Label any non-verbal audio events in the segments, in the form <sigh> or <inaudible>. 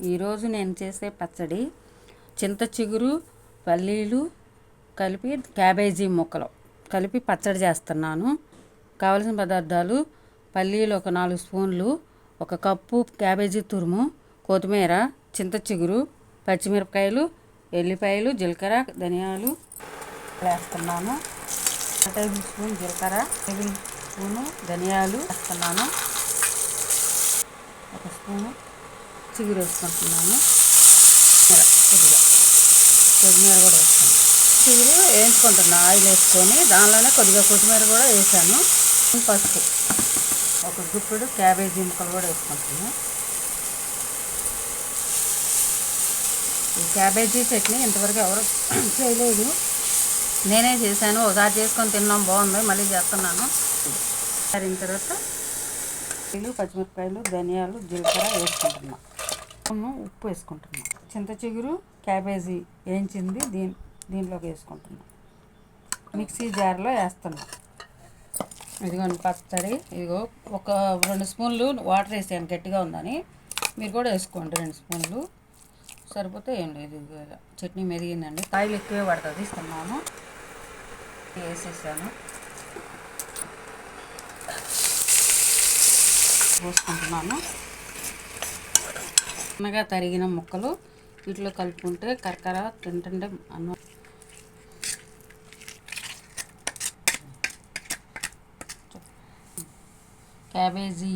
ఈరోజు నేను చేసే పచ్చడి చింత చిగురు పల్లీలు కలిపి క్యాబేజీ ముక్కలు. కలిపి పచ్చడి చేస్తున్నాను. కావలసిన పదార్థాలు పల్లీలు ఒక నాలుగు స్పూన్లు ఒక కప్పు క్యాబేజీ తురుము కొత్తిమీర చింత చిగురు పచ్చిమిరపకాయలు ఎల్లిపాయలు జీలకర్ర ధనియాలు వేస్తున్నాను. టేబుల్ స్పూన్ జీలకర్ర టేబుల్ స్పూను ధనియాలు వేస్తున్నాను. ఒక స్పూను చిగురు వేసుకుంటున్నాను ఇలా కొద్దిగా కొత్తిమీర కూడా వేస్తాను. చిగురు వేయించుకుంటున్నా ఆయిల్ వేసుకొని దానిలోనే కొద్దిగా కొత్తిమీర కూడా వేసాను. పసుపు ఒక గుప్పుడు క్యాబేజీ ముక్కలు కూడా వేసుకుంటున్నాను ఈ క్యాబేజీ చట్నీ ఇంతవరకు ఎవరు <clears throat> చేయలేదు. నేనే చేశాను ఒకసారి చేసుకొని తిన్నాం బాగుంది మళ్ళీ చేస్తున్నాను. సరిన తర్వాత ఉల్లిపాయలు పచ్చిమిరపకాయలు ధనియాలు జీలకర్ర వేసుకుంటున్నా. ఉప్పు ఉప్పు వేసుకుంటున్నా. చింత చిగురు క్యాబేజీ వేయించింది దీని దీంట్లోకి వేసుకుంటున్నాం. మిక్సీ జార్లో వేస్తున్నాం. ఇదిగోండి పచ్చడి. ఇదిగో ఒక రెండు స్పూన్లు వాటర్ వేసాను గట్టిగా ఉందని. మీరు కూడా వేసుకోండి రెండు స్పూన్లు. సరిపోతే ఏం లేదు ఇదిగో ఇలా చట్నీ మెరిగిందండి ఆయిల్ ఎక్కువే పడుతుంది ఇస్తున్నాను వేసేసాను. పోసుకుంటున్నాను. చిన్నగా తరిగిన ముక్కలు వీటిలో కలుపుకుంటే కరకర తింటుంటే అన్నం. క్యాబేజీ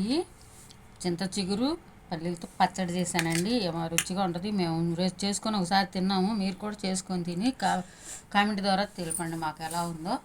చింత చిగురు పల్లీలతో పచ్చడి చేశానండి. ఏమో రుచిగా ఉంటుంది. మేము రోజు చేసుకొని ఒకసారి తిన్నాము. మీరు కూడా చేసుకొని తిని కా కామెంట్ ద్వారా తెలపండి మాకు ఎలా ఉందో.